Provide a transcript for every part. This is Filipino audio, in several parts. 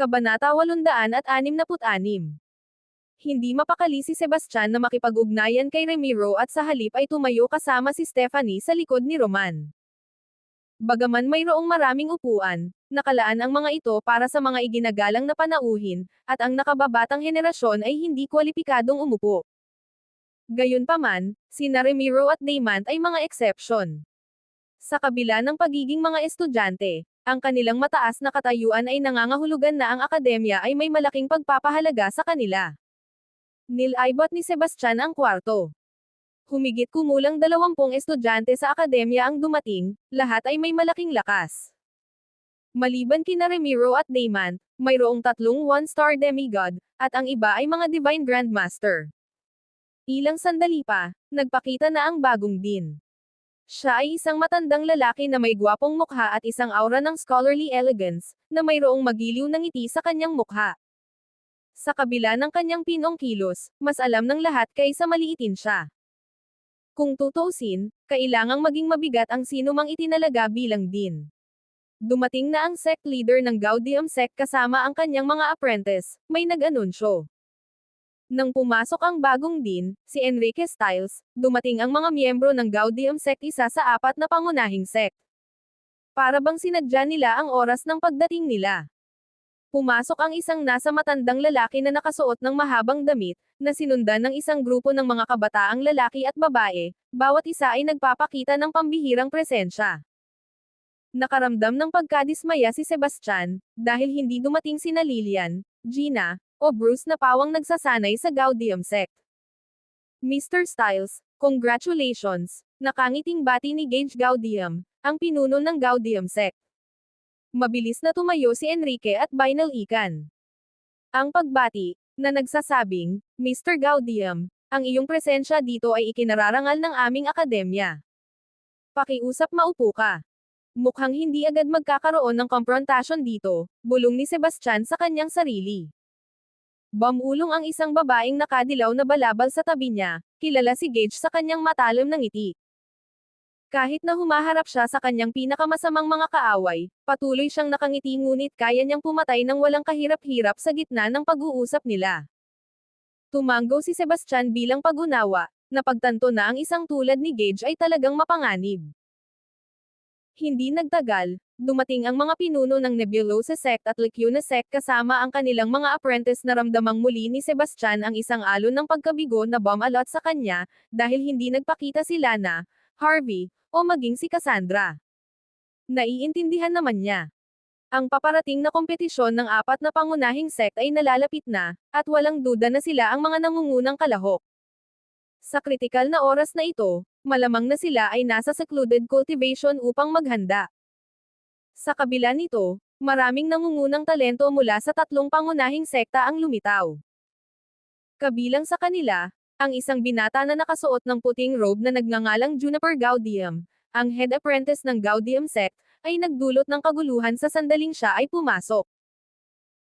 Kabanata 866 Hindi mapakali si Sebastian na makipag-ugnayan kay Ramiro at sa halip ay tumayo kasama si Stephanie sa likod ni Roman. Bagaman mayroong maraming upuan, nakalaan ang mga ito para sa mga iginagalang na panauhin, at ang nakababatang henerasyon ay hindi kwalipikadong umupo. Gayunpaman, sina Ramiro at Daymant ay mga exception. Sa kabila ng pagiging mga estudyante, ang kanilang mataas na katayuan ay nangangahulugan na ang akademya ay may malaking pagpapahalaga sa kanila. Nilaybot ni Sebastian ang kwarto. Humigit kumulang dalawampung estudyante sa akademya ang dumating, lahat ay may malaking lakas. Maliban kina Ramiro at Daymant, mayroong tatlong one-star demigod, at ang iba ay mga divine grandmaster. Ilang sandali pa, nagpakita na ang bagong din. Siya ay isang matandang lalaki na may gwapong mukha at isang aura ng scholarly elegance, na mayroong magiliw na ngiti sa kanyang mukha. Sa kabila ng kanyang pinong kilos, mas alam ng lahat kaysa maliitin siya. Kung tutusin, kailangang maging mabigat ang sino mang itinalaga bilang din. Dumating na ang sect leader ng Gaudium sect kasama ang kanyang mga apprentice, may nag-anunsyo. Nang pumasok ang bagong din, si Enrique Styles, dumating ang mga miyembro ng Gaudium sect isa sa apat na pangunahing sect. Para bang sinadya nila ang oras ng pagdating nila. Pumasok ang isang nasa matandang lalaki na nakasuot ng mahabang damit, na sinundan ng isang grupo ng mga kabataang lalaki at babae, bawat isa ay nagpapakita ng pambihirang presensya. Nakaramdam ng pagkadismaya si Sebastian, dahil hindi dumating sina Lilian, Gina, o Bruce na pawang nagsasanay sa Gaudium sect. Mr. Styles, congratulations, nakangiting bati ni Gage Gaudium, ang pinuno ng Gaudium sect. Mabilis na tumayo si Enrique at Binal Ikan. Ang pagbati, na nagsasabing, Mr. Gaudium, ang iyong presensya dito ay ikinararangal ng aming akademya. Pakiusap maupo ka. Mukhang hindi agad magkakaroon ng konfrontasyon dito, bulong ni Sebastian sa kanyang sarili. Bamulong ang isang babaeng nakadilaw na balabal sa tabi niya, kilala si Gage sa kanyang matalim na ngiti. Kahit na humaharap siya sa kanyang pinakamasamang mga kaaway, patuloy siyang nakangiti ngunit kaya niyang pumatay ng walang kahirap-hirap sa gitna ng pag-uusap nila. Tumanggo si Sebastian bilang pagunawa, na pagtanto na ang isang tulad ni Gage ay talagang mapanganib. Hindi nagtagal, dumating ang mga pinuno ng Nebulosa sect at Lacuna sect kasama ang kanilang mga apprentice na ramdamang muli ni Sebastian ang isang alon ng pagkabigo na bumalot sa kanya, dahil hindi nagpakita si Lana, Harvey, o maging si Cassandra. Naiintindihan naman niya. Ang paparating na kompetisyon ng apat na pangunahing sect ay nalalapit na, at walang duda na sila ang mga nangungunang kalahok. Sa kritikal na oras na ito, malamang na sila ay nasa secluded cultivation upang maghanda. Sa kabila nito, maraming nangungunang talento mula sa tatlong pangunahing sekta ang lumitaw. Kabilang sa kanila, ang isang binata na nakasuot ng puting robe na nagngangalang Juniper Gaudium, ang head apprentice ng Gaudium sect, ay nagdulot ng kaguluhan sa sandaling siya ay pumasok.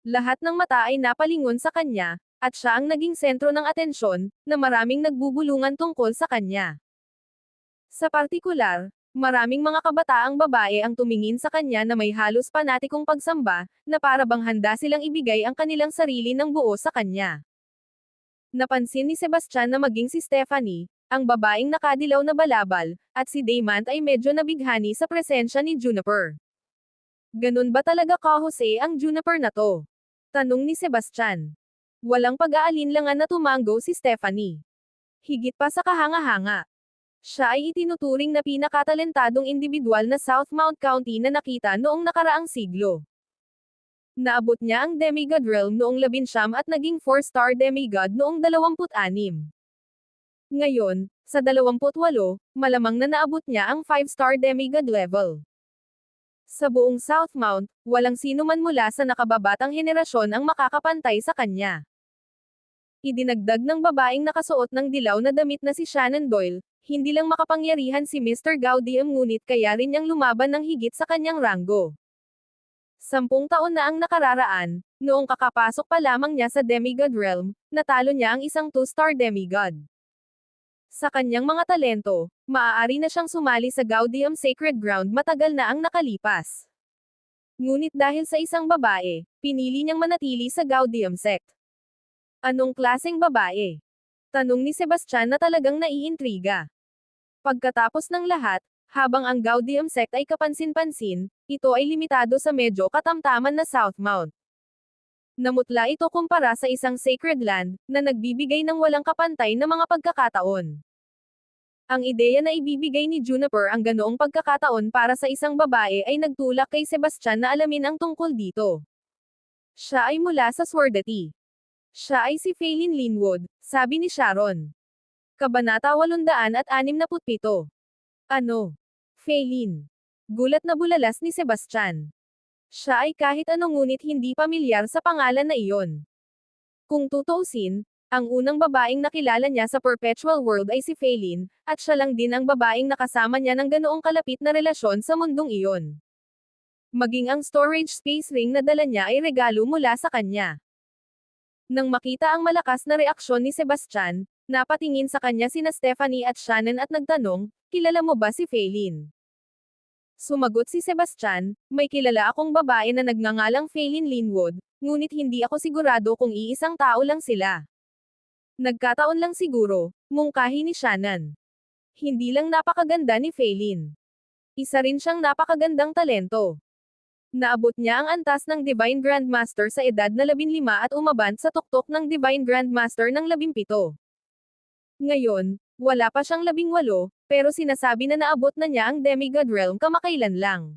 Lahat ng mata ay napalingon sa kanya, at siya ang naging sentro ng atensyon, na maraming nagbubulungan tungkol sa kanya. Sa partikular, Maraming mga kabataang babae ang tumingin sa kanya na may halos panatikong pagsamba, na para bang handa silang ibigay ang kanilang sarili ng buo sa kanya. Napansin ni Sebastian na maging si Stephanie, ang babaeng nakadilaw na balabal, at si Daymant ay medyo nabighani sa presensya ni Juniper. Ganun ba talaga ka Jose ang Juniper na to? Tanong ni Sebastian. Walang pag-aalinlangan na tumanggo si Stephanie. Higit pa sa kahanga-hanga. Siya ay itinuturing na pinakatalentadong individual na Southmount County na nakita noong nakaraang siglo. Naabot niya ang demigod realm noong labinsyam at naging 4-star demigod noong 26. Ngayon, sa 28, malamang na naabot niya ang 5-star demigod level. Sa buong Southmount, walang sino man mula sa nakababatang henerasyon ang makakapantay sa kanya. Idinagdag ng babaeng nakasuot ng dilaw na damit na si Shannon Doyle, hindi lang makapangyarihan si Mr. Gaudium ngunit kaya rin niyang lumaban ng higit sa kanyang ranggo. Sampung taon na ang nakararaan, noong kakapasok pa lamang niya sa demigod realm, natalo niya ang isang two-star demigod. Sa kanyang mga talento, maaari na siyang sumali sa Gaudium Sacred Ground matagal na ang nakalipas. Ngunit dahil sa isang babae, pinili niyang manatili sa Gaudium sect. Anong klaseng babae? Tanong ni Sebastian na talagang naiintriga. Pagkatapos ng lahat, habang ang Gaudium sect ay kapansin-pansin, ito ay limitado sa medyo katamtaman na Southmount. Namutla ito kumpara sa isang sacred land, na nagbibigay ng walang kapantay na mga pagkakataon. Ang ideya na ibibigay ni Juniper ang ganoong pagkakataon para sa isang babae ay nagtulak kay Sebastian na alamin ang tungkol dito. Siya ay mula sa Swordati. Siya ay si Phelan Linwood, sabi ni Sharon. Kabanata 867. Ano? Phelan. Gulat na bulalas ni Sebastian. Siya ay kahit ano ngunit hindi pamilyar sa pangalan na iyon. Kung tutuusin, ang unang babaeng nakilala niya sa Perpetual World ay si Phelan, at siya lang din ang babaeng nakasama niya ng ganoong kalapit na relasyon sa mundong iyon. Maging ang storage space ring na dala niya ay regalo mula sa kanya. Nang makita ang malakas na reaksyon ni Sebastian, napatingin sa kanya sina Stephanie at Shannon at nagtanong, kilala mo ba si Phelan? Sumagot si Sebastian, may kilala akong babae na nagngangalang Phelan Linwood, ngunit hindi ako sigurado kung iisang tao lang sila. Nagkataon lang siguro, mungkahi ni Shannon. Hindi lang napakaganda ni Phelan. Isa rin siyang napakagandang talento. Naabot niya ang antas ng Divine Grandmaster sa edad na 15 at umabant sa tuktok ng Divine Grandmaster ng 17. Ngayon, wala pa siyang 18, pero sinasabi na naabot na niya ang Demigod Realm kamakailan lang.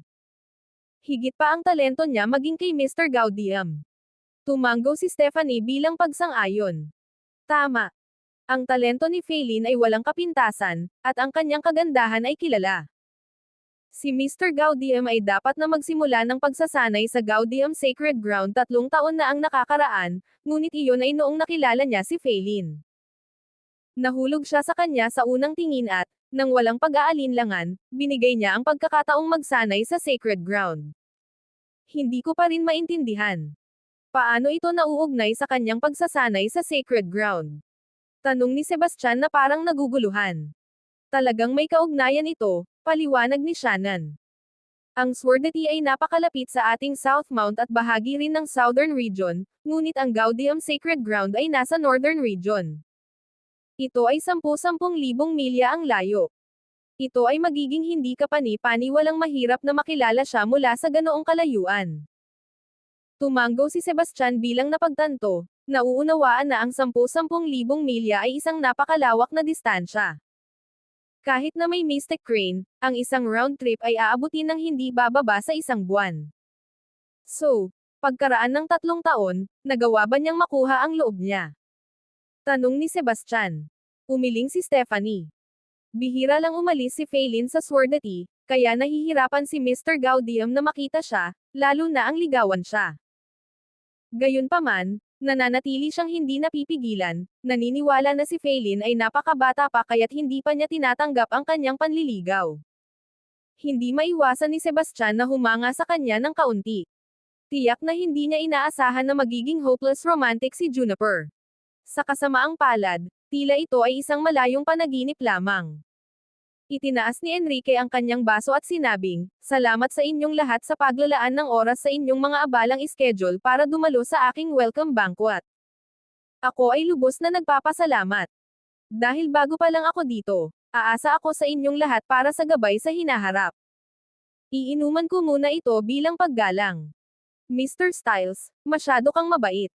Higit pa ang talento niya maging kay Mr. Gaudium. Tumango si Stephanie bilang pagsang-ayon. Tama. Ang talento ni Phelan ay walang kapintasan, at ang kanyang kagandahan ay kilala. Si Mr. Gaudium ay dapat na magsimula ng pagsasanay sa Gaudium Sacred Ground tatlong taon na ang nakakaraan, ngunit iyon ay noong nakilala niya si Phelan. Nahulog siya sa kanya sa unang tingin at, nang walang pag-aalinlangan, binigay niya ang pagkakataong magsanay sa Sacred Ground. Hindi ko pa rin maintindihan. Paano ito nauugnay sa kanyang pagsasanay sa sacred ground? Tanong ni Sebastian na parang naguguluhan. Talagang may kaugnayan ito, paliwanag ni Shannon. Ang Swordati ay napakalapit sa ating South Mount at bahagi rin ng Southern Region, ngunit ang Gaudium Sacred Ground ay nasa Northern Region. Ito ay 10-10,000 milya ang layo. Ito ay magiging hindi kapani-pani walang mahirap na makilala siya mula sa ganoong kalayuan. Tumango si Sebastian bilang napagtanto, nauunawaan na ang 10-10,000 milya ay isang napakalawak na distansya. Kahit na may Mystic Crane, ang isang round trip ay aabutin ng hindi bababa sa isang buwan. So, pagkaraan ng tatlong taon, nagawa ba niyang makuha ang loob niya? Tanong ni Sebastian. Umiling si Stephanie. Bihira lang umalis si Phelan sa Swordati, kaya nahihirapan si Mr. Gaudium na makita siya, lalo na ang ligawan siya. Gayunpaman, nananatili siyang hindi napipigilan, naniniwala na si Phelan ay napakabata pa kaya't hindi pa niya tinatanggap ang kanyang panliligaw. Hindi maiwasan ni Sebastian na humanga sa kanya ng kaunti. Tiyak na hindi niya inaasahan na magiging hopeless romantic si Juniper. Sa kasamaang palad, tila ito ay isang malayong panaginip lamang. Itinaas ni Enrique ang kanyang baso at sinabing, Salamat sa inyong lahat sa paglalaan ng oras sa inyong mga abalang schedule para dumalo sa aking welcome banquet. Ako ay lubos na nagpapasalamat. Dahil bago pa lang ako dito, aasa ako sa inyong lahat para sa gabay sa hinaharap. Iinuman ko muna ito bilang paggalang. Mr. Styles, masyado kang mabait.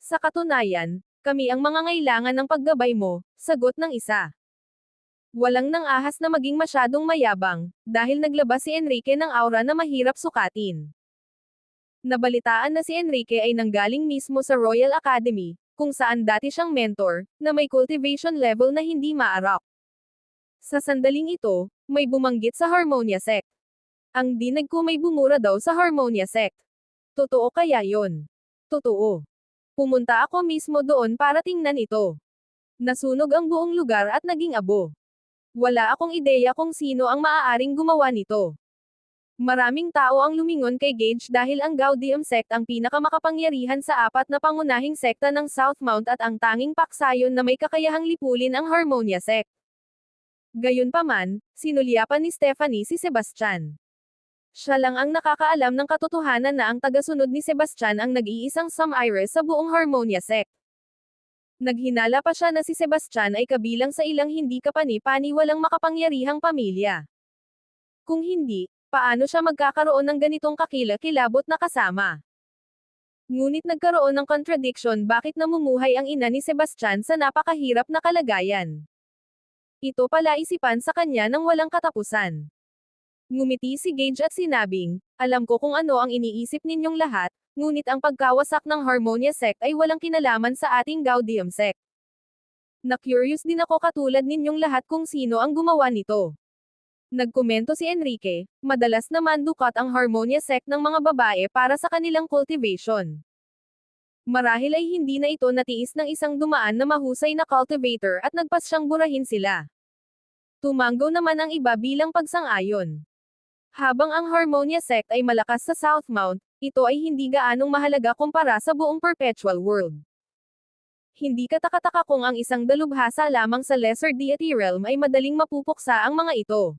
Sa katunayan, kami ang mga ngailangan ng paggabay mo, sagot ng isa. Walang nang ahas na maging masyadong mayabang, dahil naglabas si Enrique ng aura na mahirap sukatin. Nabalitaan na si Enrique ay nanggaling mismo sa Royal Academy, kung saan dati siyang mentor, na may cultivation level na hindi maarap. Sa sandaling ito, may bumanggit sa Harmonia Sect. Ang dinag ko may bumura daw sa Harmonia Sect. Totoo kaya yon? Totoo. Pumunta ako mismo doon para tingnan ito. Nasunog ang buong lugar at naging abo. Wala akong ideya kung sino ang maaaring gumawa nito. Maraming tao ang lumingon kay Gage dahil ang Gaudium sect ang pinakamakapangyarihan sa apat na pangunahing sekta ng Southmount at ang tanging paksayon na may kakayahang lipulin ang Harmonia sect. Gayunpaman, sinulyapan ni Stephanie si Sebastian. Siya lang ang nakakaalam ng katotohanan na ang tagasunod ni Sebastian ang nag-iisang Samaire sa buong Harmonia sect. Naghinala pa siya na si Sebastian ay kabilang sa ilang hindi kapani-pani walang makapangyarihang pamilya. Kung hindi, paano siya magkakaroon ng ganitong kakila-kilabot na kasama? Ngunit nagkaroon ng contradiction bakit namumuhay ang ina ni Sebastian sa napakahirap na kalagayan. Ito pala isipan sa kanya ng walang katapusan. Ngumiti si Gage at sinabing, alam ko kung ano ang iniisip ninyong lahat, ngunit ang pagkawasak ng Harmonia sect ay walang kinalaman sa ating Gaudium sect. Na-curious din ako katulad ninyong lahat kung sino ang gumawa nito. Nagkomento si Enrique, madalas naman dukat ang Harmonia sect ng mga babae para sa kanilang cultivation. Marahil ay hindi na ito natiis ng isang dumaan na mahusay na cultivator at nagpas siyang burahin sila. Tumanggo naman ang iba bilang pagsang-ayon. Habang ang Harmonia sect ay malakas sa Southmount, ito ay hindi gaanong mahalaga kumpara sa buong perpetual world. Hindi katakataka kung ang isang dalubhasa lamang sa Lesser Deity Realm ay madaling mapupuksa ang mga ito.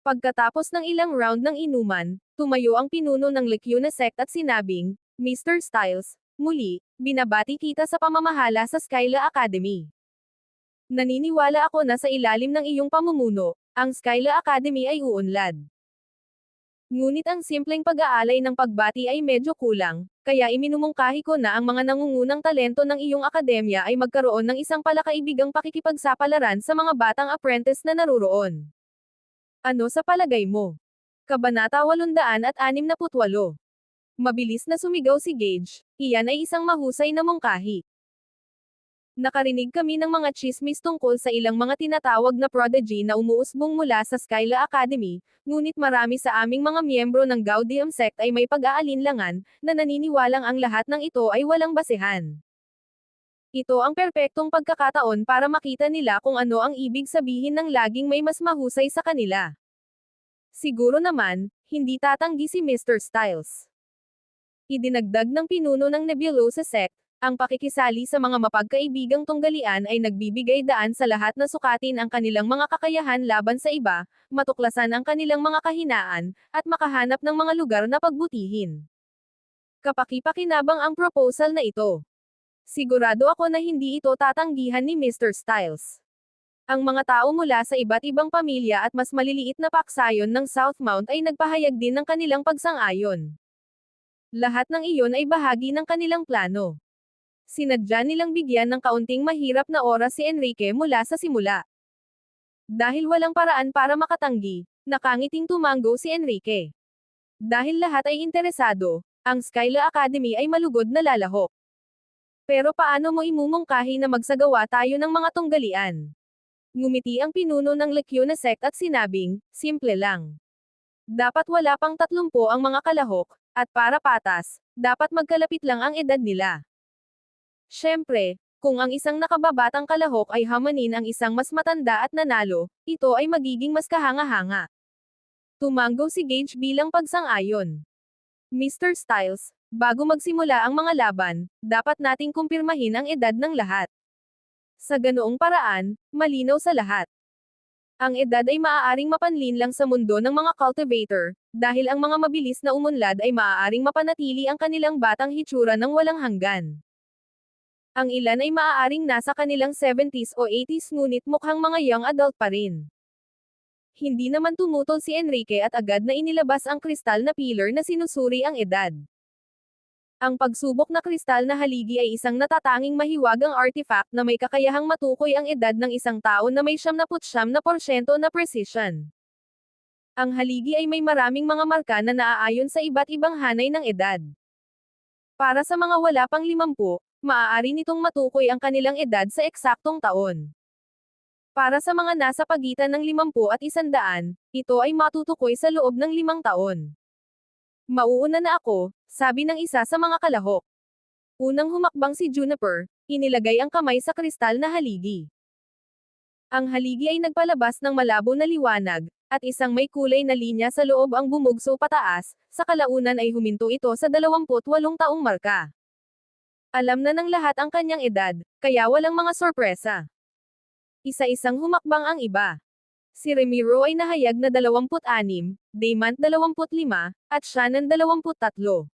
Pagkatapos ng ilang round ng inuman, tumayo ang pinuno ng Lecyona sect at sinabing, Mr. Styles, muli, binabati kita sa pamamahala sa Skyla Academy. Naniniwala ako na sa ilalim ng iyong pamumuno, ang Skyla Academy ay uunlad. Ngunit ang simpleng pag-aalay ng pagbati ay medyo kulang, kaya iminumungkahi ko na ang mga nangungunang talento ng iyong akademya ay magkaroon ng isang palakaibigang pakikipagsapalaran sa mga batang apprentice na naruroon. Ano sa palagay mo? Kabanata 868 Mabilis na sumigaw si Gage, iyan ay isang mahusay na mungkahi. Nakarinig kami ng mga chismis tungkol sa ilang mga tinatawag na prodigy na umuusbong mula sa Skyla Academy, ngunit marami sa aming mga miyembro ng Gaudium sect ay may pag-aalinlangan, na naniniwalang ang lahat ng ito ay walang basehan. Ito ang perpektong pagkakataon para makita nila kung ano ang ibig sabihin ng laging may mas mahusay sa kanila. Siguro naman, hindi tatanggi si Mr. Styles. Idinagdag ng pinuno ng Nebulosa sect, ang pakikisali sa mga mapagkaibigang tunggalian ay nagbibigay daan sa lahat na sukatin ang kanilang mga kakayahan laban sa iba, matuklasan ang kanilang mga kahinaan, at makahanap ng mga lugar na pagbutihin. Kapaki-pakinabang ang proposal na ito. Sigurado ako na hindi ito tatanggihan ni Mr. Styles. Ang mga tao mula sa iba't ibang pamilya at mas maliliit na paksayon ng Southmount ay nagpahayag din ng kanilang pagsang-ayon. Lahat ng iyon ay bahagi ng kanilang plano. Sinadya nilang bigyan ng kaunting mahirap na oras si Enrique mula sa simula. Dahil walang paraan para makatanggi, nakangiting tumanggo si Enrique. Dahil lahat ay interesado, ang Skyla Academy ay malugod na lalahok. Pero paano mo imumungkahi na magsagawa tayo ng mga tunggalian? Ngumiti ang pinuno ng Lecyona sect at sinabing, simple lang. Dapat wala pang tatlumpo ang mga kalahok, at para patas, dapat magkalapit lang ang edad nila. Siyempre, kung ang isang nakababatang kalahok ay hamanin ang isang mas matanda at nanalo, ito ay magiging mas kahanga-hanga. Tumanggo si Gage bilang pagsang-ayon. Mr. Styles, bago magsimula ang mga laban, dapat nating kumpirmahin ang edad ng lahat. Sa ganoong paraan, malinaw sa lahat. Ang edad ay maaaring mapanlin lang sa mundo ng mga cultivator, dahil ang mga mabilis na umunlad ay maaaring mapanatili ang kanilang batang hitsura ng walang hanggan. Ang ilan ay maaaring nasa kanilang 70s o 80s ngunit mukhang mga young adult pa rin. Hindi naman tumutol si Enrique at agad na inilabas ang kristal na pillar na sinusuri ang edad. Ang pagsubok na kristal na haligi ay isang natatanging mahiwagang artifact na may kakayahang matukoy ang edad ng isang tao na may 79% na precision. Ang haligi ay may maraming mga marka na naaayon sa iba't ibang hanay ng edad. Para sa mga wala pang 50, maaari nitong matukoy ang kanilang edad sa eksaktong taon. Para sa mga nasa pagitan ng 50 at 100, ito ay matutukoy sa loob ng limang taon. Mauuna na ako, sabi ng isa sa mga kalahok. Unang humakbang si Juniper, inilagay ang kamay sa kristal na haligi. Ang haligi ay nagpalabas ng malabo na liwanag, at isang may kulay na linya sa loob ang bumugso pataas, sa kalaunan ay huminto ito sa 28 taong marka. Alam na ng lahat ang kanyang edad, kaya walang mga sorpresa. Isa-isang humakbang ang iba. Si Remiro ay nahayag na 26, Damant 25, at Shannon 23.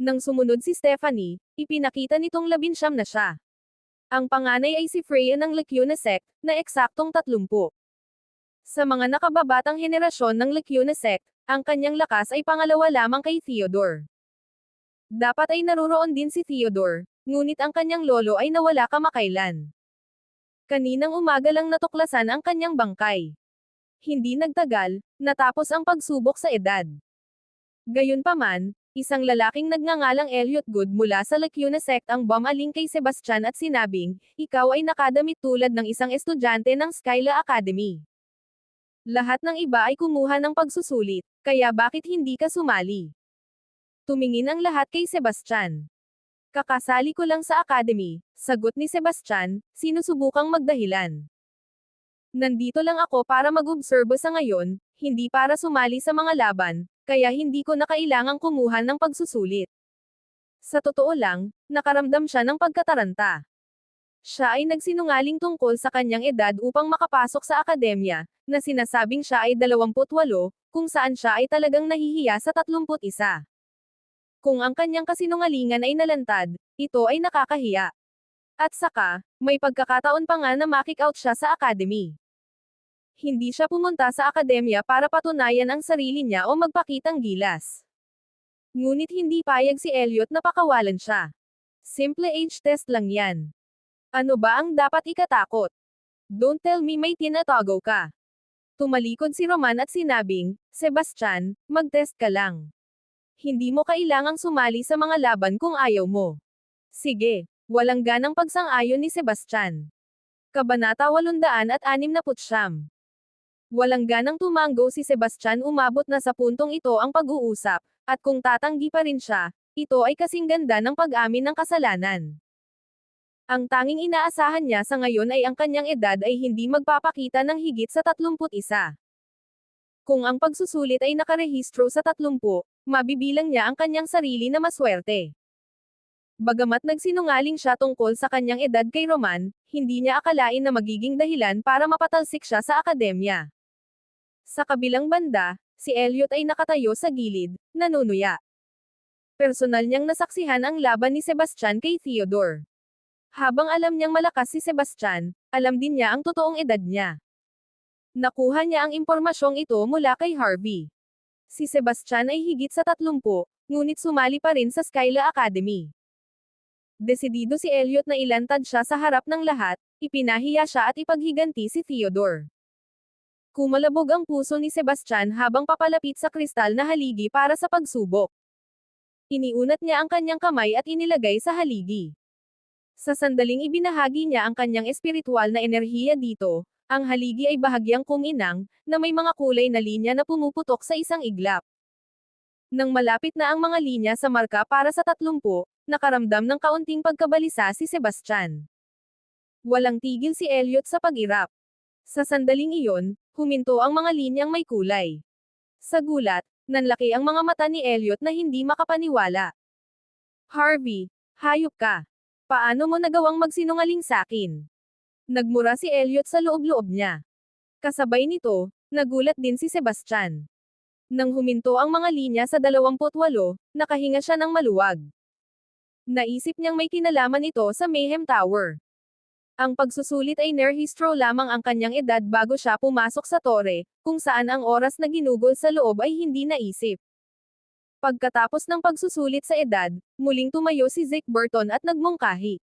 Nang sumunod si Stephanie, ipinakita nitong labinsyam na siya. Ang panganay ay si Freya ng Lacuna sect, na eksaktong 30. Sa mga nakababatang henerasyon ng Lacuna sect, ang kanyang lakas ay pangalawa lamang kay Theodore. Dapat ay naruroon din si Theodore, ngunit ang kanyang lolo ay nawala kamakailan. Kaninang umaga lang natuklasan ang kanyang bangkay. Hindi nagtagal, natapos ang pagsubok sa edad. Gayunpaman, isang lalaking nagngangalang Elliot Good mula sa Lacuna sect ang bumaling kay Sebastian at sinabing, ikaw ay nakadamit tulad ng isang estudyante ng Skyla Academy. Lahat ng iba ay kumuha ng pagsusulit, kaya bakit hindi ka sumali? Tumingin ang lahat kay Sebastian. Kakasali ko lang sa academy, sagot ni Sebastian, sinusubukang magdahilan. Nandito lang ako para mag-obserbo sa ngayon, hindi para sumali sa mga laban, kaya hindi ko na kailangang kumuha ng pagsusulit. Sa totoo lang, nakaramdam siya ng pagkataranta. Siya ay nagsinungaling tungkol sa kanyang edad upang makapasok sa akademya, na sinasabing siya ay 28, kung saan siya ay talagang nahihiya sa 31. Kung ang kanyang kasinungalingan ay nalantad, ito ay nakakahiya. At saka, may pagkakataon pa nga na makick out siya sa academy. Hindi siya pumunta sa akademya para patunayan ang sarili niya o magpakitang gilas. Ngunit hindi payag si Elliot na pakawalan siya. Simple age test lang yan. Ano ba ang dapat ikatakot? Don't tell me may tinatago ka. Tumalikod si Roman at sinabing, Sebastian, mag-test ka lang hindi mo kailangang sumali sa mga laban kung ayaw mo. Sige, walang ganang pagsang-ayon ni Sebastian. Kabanata 869. Walang ganang tumanggo si Sebastian umabot na sa puntong ito ang pag-uusap, at kung tatanggi pa rin siya, ito ay kasing ganda ng pag-amin ng kasalanan. Ang tanging inaasahan niya sa ngayon ay ang kanyang edad ay hindi magpapakita ng higit sa 31. Kung ang pagsusulit ay nakarehistro sa 30, mabibilang niya ang kanyang sarili na maswerte. Bagamat nagsinungaling siya tungkol sa kanyang edad kay Roman, hindi niya akalain na magiging dahilan para mapatalsik siya sa akademya. Sa kabilang banda, si Elliot ay nakatayo sa gilid, nanunuya. Personal niyang nasaksihan ang laban ni Sebastian kay Theodore. Habang alam niyang malakas si Sebastian, alam din niya ang totoong edad niya. Nakuha niya ang impormasyong ito mula kay Harvey. Si Sebastian ay higit sa 30, ngunit sumali pa rin sa Skyla Academy. Desidido si Elliot na ilantad siya sa harap ng lahat, ipinahiya siya at ipaghiganti si Theodore. Kumalabog ang puso ni Sebastian habang papalapit sa kristal na haligi para sa pagsubok. Iniunat niya ang kanyang kamay at inilagay sa haligi. Sa sandaling ibinahagi niya ang kanyang espiritual na enerhiya dito, ang haligi ay bahagyang kuminang, na may mga kulay na linya na pumuputok sa isang iglap. Nang malapit na ang mga linya sa marka para sa tatlumpu, nakaramdam ng kaunting pagkabalisa si Sebastian. Walang tigil si Elliot sa pag-irap. Sa sandaling iyon, huminto ang mga linyang may kulay. Sa gulat, nanlaki ang mga mata ni Elliot na hindi makapaniwala. Harvey, hayop ka. Paano mo nagawang magsinungaling sa akin? Nagmura si Elliot sa loob-loob niya. Kasabay nito, nagulat din si Sebastian. Nang huminto ang mga linya sa 28, nakahinga siya ng maluwag. Naisip niyang may kinalaman ito sa Mayhem Tower. Ang pagsusulit ay nerhistro lamang ang kanyang edad bago siya pumasok sa tore, kung saan ang oras na ginugol sa loob ay hindi naisip. Pagkatapos ng pagsusulit sa edad, muling tumayo si Zeke Burton at nagmungkahi.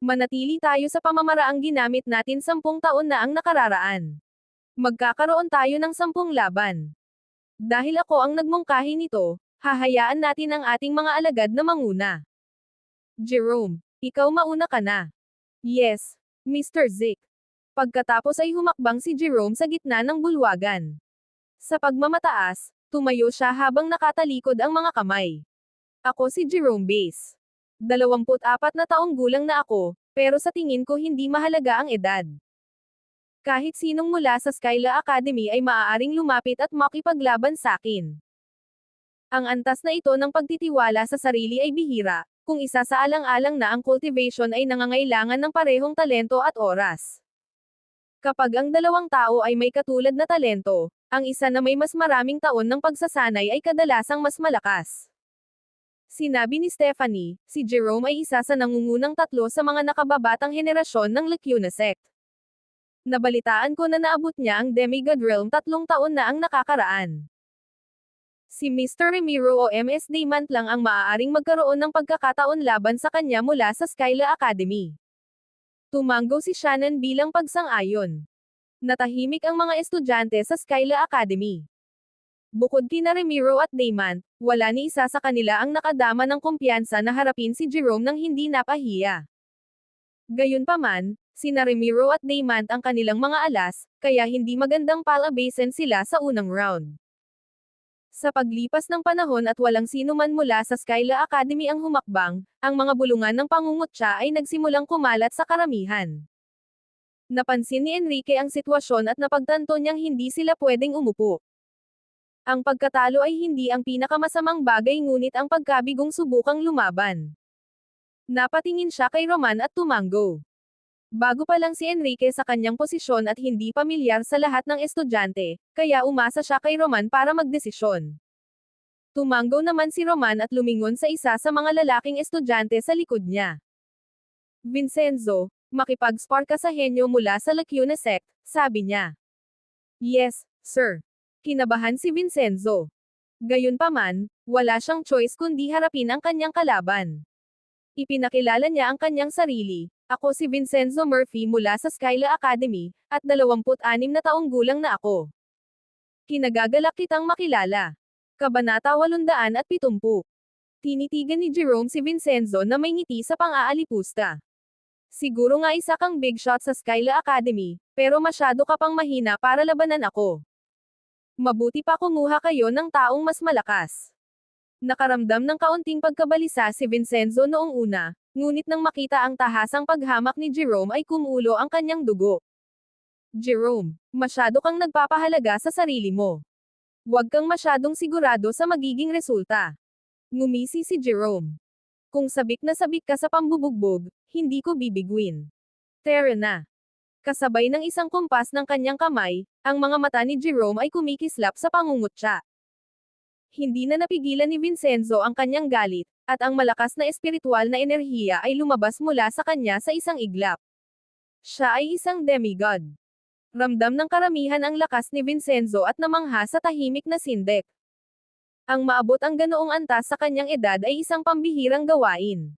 Manatili tayo sa pamamaraang ginamit natin sampung taon na ang nakararaan. Magkakaroon tayo ng sampung laban. Dahil ako ang nagmungkahi nito, hahayaan natin ang ating mga alagad na manguna. Jerome, ikaw mauna ka na. Yes, Mr. Zick. Pagkatapos ay humakbang si Jerome sa gitna ng bulwagan. Sa pagmamataas, tumayo siya habang nakatalikod ang mga kamay. Ako si Jerome Base. 24 na taong gulang na ako, pero sa tingin ko hindi mahalaga ang edad. Kahit sinong mula sa Skyla Academy ay maaaring lumapit at makipaglaban sa akin. Ang antas na ito ng pagtitiwala sa sarili ay bihira, kung isa sa alang-alang na ang cultivation ay nangangailangan ng parehong talento at oras. Kapag ang dalawang tao ay may katulad na talento, ang isa na may mas maraming taon ng pagsasanay ay kadalasang mas malakas. Sinabi ni Stephanie, si Jerome ay isa sa nangungunang tatlo sa mga nakababatang henerasyon ng Lacuna sect. Nabalitaan ko na naabot niya ang demigod realm tatlong taon na ang nakakaraan. Si Mr. Remiro o MS Diamond lang ang maaaring magkaroon ng pagkakataon laban sa kanya mula sa Skyla Academy. Tumango si Shannon bilang pagsang-ayon. Natahimik ang mga estudyante sa Skyla Academy. Bukod kina Remiro at Diamond, wala ni isa sa kanila ang nakadama ng kumpiyansa na harapin si Jerome nang hindi napahiya. Gayunpaman, sina Remiro at Diamond ang kanilang mga alas, kaya hindi magandang palabasin sila sa unang round. Sa paglipas ng panahon at walang sino man mula sa Skyla Academy ang humakbang, ang mga bulungan ng pangungutya ay nagsimulang kumalat sa karamihan. Napansin ni Enrique ang sitwasyon at napagtanto niyang hindi sila pwedeng umupo. Ang pagkatalo ay hindi ang pinakamasamang bagay ngunit ang pagkabigong subukang lumaban. Napatingin siya kay Roman at tumango. Bago pa lang si Enrique sa kanyang posisyon at hindi pamilyar sa lahat ng estudyante, kaya umasa siya kay Roman para magdesisyon. Tumango naman si Roman at lumingon sa isa sa mga lalaking estudyante sa likod niya. Vincenzo, makipag-spar ka sa henyo mula sa Lacuna sect, sabi niya. Yes, sir. Kinabahan si Vincenzo. Gayunpaman, wala siyang choice kundi harapin ang kanyang kalaban. Ipinakilala niya ang kanyang sarili, ako si Vincenzo Murphy mula sa Skyla Academy, at 26 na taong gulang na ako. Kinagagalak kitang makilala. Kabanata 870. Tinitigan ni Jerome si Vincenzo na may ngiti sa pang-aalipusta. Siguro nga isa kang big shot sa Skyla Academy, pero masyado ka pang mahina para labanan ako. Mabuti pa kumuha kayo ng taong mas malakas. Nakaramdam ng kaunting pagkabalisa si Vincenzo noong una, Ngunit nang makita ang tahasang paghamak ni Jerome ay kumulo ang kanyang dugo. Jerome, masyado kang nagpapahalaga sa sarili mo. Huwag kang masyadong sigurado sa magiging resulta. Ngumisi si Jerome. Kung sabik na sabik ka sa pambubugbog, hindi ko bibigwin. Tara na. Kasabay ng isang kumpas ng kanyang kamay, ang mga mata ni Jerome ay kumikislap sa pangungutya. Hindi na napigilan ni Vincenzo ang kanyang galit, at ang malakas na espiritual na enerhiya ay lumabas mula sa kanya sa isang iglap. Siya ay isang demigod. Ramdam ng karamihan ang lakas ni Vincenzo at namangha sa tahimik na sindek. Ang maabot ang ganoong antas sa kanyang edad ay isang pambihirang gawain.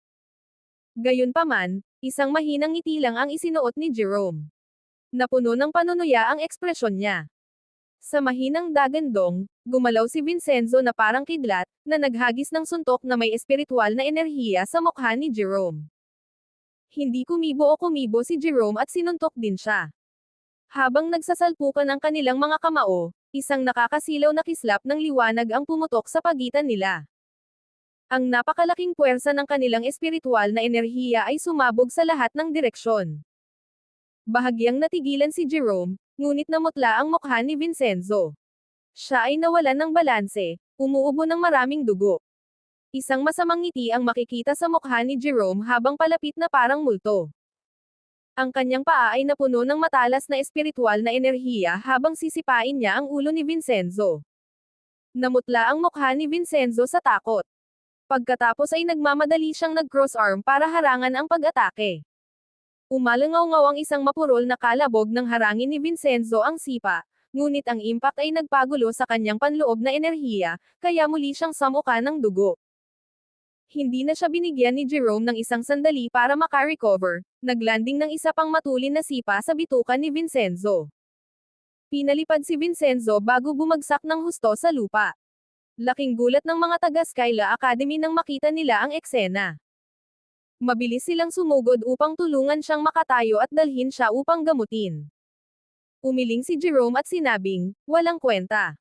Gayunpaman, isang mahinang ngiti lang ang isinuot ni Jerome. Napuno ng panunuya ang ekspresyon niya. Sa mahinang dagandong, gumalaw si Vincenzo na parang kidlat, na naghagis ng suntok na may espiritual na enerhiya sa mukha ni Jerome. Hindi kumibo o kumibo si Jerome at sinuntok din siya. Habang nagsasalpukan ang kanilang mga kamao, isang nakakasilaw na kislap ng liwanag ang pumutok sa pagitan nila. Ang napakalaking puwersa ng kanilang espiritual na enerhiya ay sumabog sa lahat ng direksyon. Bahagyang natigilan si Jerome, ngunit namutla ang mukha ni Vincenzo. Siya ay nawalan ng balanse, umuubo ng maraming dugo. Isang masamang ngiti ang makikita sa mukha ni Jerome habang palapit na parang multo. Ang kanyang paa ay napuno ng matalas na espiritual na enerhiya habang sisipain niya ang ulo ni Vincenzo. Namutla ang mukha ni Vincenzo sa takot. Pagkatapos ay nagmamadali siyang nag-cross arm para harangan ang pag-atake. Umalangaw-ngaw ang isang mapurol na kalabog ng harangin ni Vincenzo ang sipa, ngunit ang impact ay nagpagulo sa kanyang panloob na enerhiya, kaya muli siyang samuka ng dugo. Hindi na siya binigyan ni Jerome ng isang sandali para makarecover, naglanding ng isa pang matulin na sipa sa bitukan ni Vincenzo. Pinalipad si Vincenzo bago bumagsak ng husto sa lupa. Laking gulat ng mga taga-Skyla Academy nang makita nila ang eksena. Mabilis silang sumugod upang tulungan siyang makatayo at dalhin siya upang gamutin. Umiling si Jerome at sinabing, walang kwenta.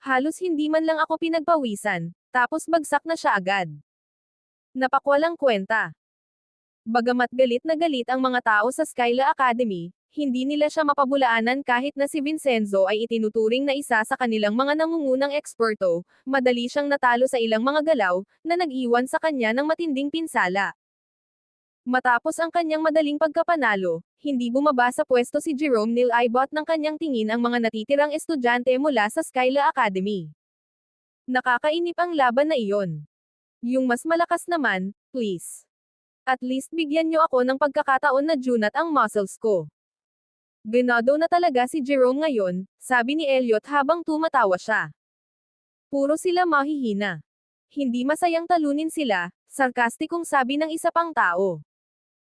Halos hindi man lang ako pinagpawisan, tapos bagsak na siya agad. Napakwalang kwenta. Bagamat galit na galit ang mga tao sa Skyla Academy, hindi nila siya mapabulaanan kahit na si Vincenzo ay itinuturing na isa sa kanilang mga nangungunang eksperto, madali siyang natalo sa ilang mga galaw, na nag-iwan sa kanya ng matinding pinsala. Matapos ang kanyang madaling pagkapanalo, hindi bumaba sa pwesto si Jerome Nilibot ng kanyang tingin ang mga natitirang estudyante mula sa Skyla Academy. Nakakainip ang laban na iyon. Yung mas malakas naman, please. At least bigyan niyo ako ng pagkakataon na junat ang muscles ko. Ganado na talaga si Jerome ngayon, sabi ni Elliot habang tumatawa siya. Puro sila mahihina. Hindi masayang talunin sila, sarkastikong sabi ng isa pang tao.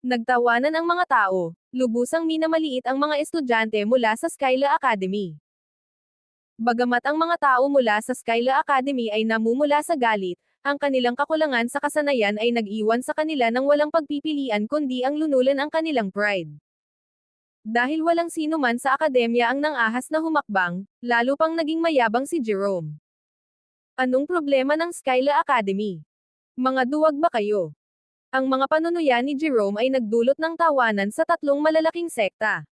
Nagtawanan ang mga tao, lubusang minamaliit ang mga estudyante mula sa Skyla Academy. Bagamat ang mga tao mula sa Skyla Academy ay namumula sa galit, ang kanilang kakulangan sa kasanayan ay nag-iwan sa kanila ng walang pagpipilian kundi ang lunulan ang kanilang pride. Dahil walang sino man sa akademya ang nang-ahas na humakbang, lalo pang naging mayabang si Jerome. Anong problema ng Skyla Academy? Mga duwag ba kayo? Ang mga panunuya ni Jerome ay nagdulot ng tawanan sa tatlong malalaking sekta.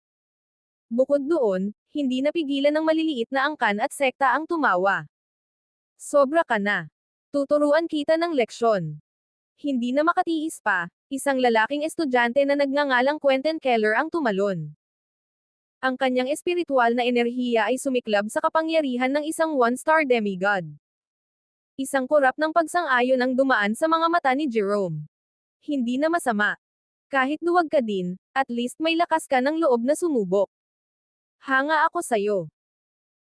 Bukod doon, hindi napigilan ng maliliit na angkan at sekta ang tumawa. Sobra ka na. Tuturuan kita ng leksyon. Hindi na makatiis pa, isang lalaking estudyante na nagngangalang Quentin Keller ang tumalon. Ang kanyang espiritual na enerhiya ay sumiklab sa kapangyarihan ng isang one-star demigod. Isang kurap ng pagsang-ayon ang dumaan sa mga mata ni Jerome. Hindi na masama. Kahit duwag ka din, at least may lakas ka ng loob na sumubok. Hanga ako sayo.